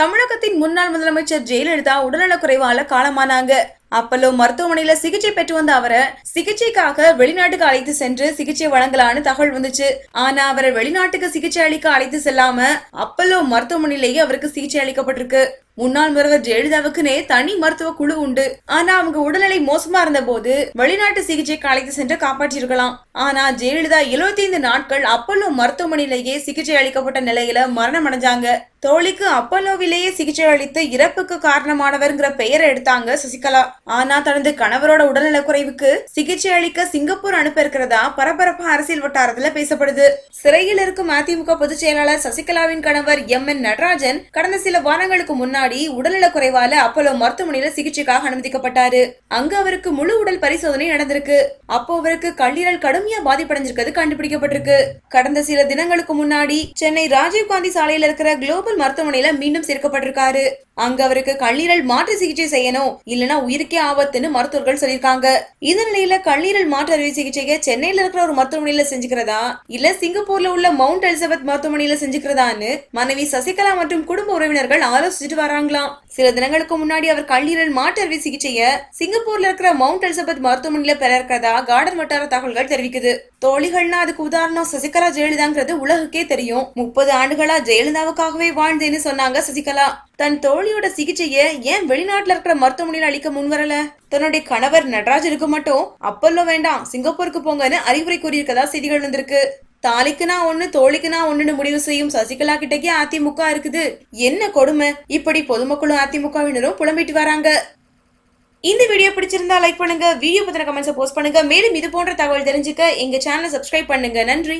தமிழகத்தின் முன்னாள் முதலமைச்சர் ஜெயலலிதா உடல்நலக்குறைவால காலமானாங்க. அப்பல்லோ மருத்துவமனையில சிகிச்சை பெற்று வந்த அவரை சிகிச்சைக்காக வெளிநாட்டுக்கு அழைத்து சென்று சிகிச்சை வழங்கலான்னு தகவல் வந்துச்சு. ஆனா அவரை வெளிநாட்டுக்கு சிகிச்சை அளிக்க அழைத்து செல்லாம அப்பல்லோ மருத்துவமனையிலேயே அவருக்கு சிகிச்சை அளிக்கப்பட்டிருக்கு. முன்னாள் முதல்வர் ஜெயலலிதாவுக்குனே தனி மருத்துவ குழு உண்டு. ஆனா அவங்க உடல்நிலை மோசமா இருந்த போது வெளிநாட்டு சிகிச்சைக்கு அழைத்து சென்று காப்பாற்றிருக்கலாம் ஆனா ஜெயலலிதா 75 நாட்கள் அப்பல்லோ மருத்துவமனையிலேயே சிகிச்சை அளிக்கப்பட்ட நிலையில மரணம் அடைஞ்சாங்க. தோழிக்கு அப்பல்லோவிலேயே சிகிச்சை அளித்து இறப்புக்கு காரணமானவர்ங்கிற பெயரை எடுத்தாங்க சசிகலா. ஆனா தனது கணவரோட உடல்நல குறைவுக்கு சிகிச்சை அளிக்க சிங்கப்பூர் அனுப்ப இருக்கிறதா பரபரப்பா அரசியல் வட்டாரத்துல பேசப்படுது. சிறையில் இருக்கும் அதிமுக பொதுச் செயலாளர் சசிகலாவின் கணவர் எம். என். நடராஜன் கடந்த சில வாரங்களுக்கு முன்னாடி உடல்நலக் குறைவால அப்போலோ மருத்துவமனையில சிகிச்சைக்காக அனுமதிக்கப்பட்டாரு. அங்க அவருக்கு முழு உடல் பரிசோதனை நடந்திருக்கு. அப்போ அவருக்கு கல்லீரல் கடுமையா பாதிப்படைஞ்சிருக்கிறது கண்டுபிடிக்கப்பட்டிருக்கு. கடந்த சில தினங்களுக்கு முன்னாடி சென்னை ராஜீவ்காந்தி சாலையில இருக்கிற குளோபல் மருத்துவமனையில மீண்டும் சேர்க்கப்பட்டிருக்காரு. அங்க அவருக்கு கல்லீரல் மாற்று சிகிச்சை செய்யணும் இல்லனா உயிருக்கே ஆபத்துன்னு மருத்துவர்கள் சொல்லியிருக்காங்க. இந்த நிலையில கல்லீரல் மாற்று அறுவை சிகிச்சையை சென்னையில இருக்கிற ஒரு மருத்துவமனையில செஞ்சுக்கிறதா? இல்ல சிங்கப்பூர்ல உள்ள மவுண்ட் எலிசபெத் மருத்துவமனையில செஞ்சுக்கிறதான்னு மனைவி சசிகலா மற்றும் குடும்ப உறவினர்கள் ஆலோசிச்சுட்டு வராங்களாம். சில தினங்களுக்கு முன்னாடி அவர் கல்லீரல் மாற்று அறுவை சிகிச்சைய சிங்கப்பூர்ல இருக்கிற மவுண்ட் எலிசபெத் மருத்துவமனையில பெற இருக்கிறதா கார்டன் வட்டார தகவல்கள் தெரிவிக்குது. தோழிகள்னா அதுக்கு உதாரணம் சசிகலா ஜெயலலிதாங்கிறது உலகுக்கே தெரியும். முப்பது ஆண்டுகளா ஜெயலலிதாவுக்காகவே வாழ்ந்தேன்னு சொன்னாங்க சசிகலா. தன் தோழியோட சிகிச்சைய ஏன் வெளிநாட்டுல இருக்கிற மருத்துவமனையில அளிக்க முன்வரல? தன்னுடைய கணவர் நடராஜனுக்கு மட்டும் அப்பல்லோ வேண்டாம் சிங்கப்பூருக்கு போங்கன்னு அறிவுரை கூறியிருக்கதா செய்திகள் வந்திருக்கு. தாலிக்குனா ஒண்ணு தோழிக்குனா ஒண்ணுன்னு முடிவு செய்யும் சசிகலா கிட்டக்கே அதிமுக இருக்குது. என்ன கொடுமை? இப்படி பொதுமக்களும் அதிமுகவினரும் புலம்பிட்டு வராங்க. இந்த வீடியோ பிடிச்சிருந்தா லைக் பண்ணுங்க வீடியோ பத்தின கமெண்ட்ஸை போஸ்ட் பண்ணுங்க. மேலும் இது போன்ற தகவல் தெரிஞ்சுக்க எங்க சேனலை சப்ஸ்கிரைப் பண்ணுங்க. நன்றி.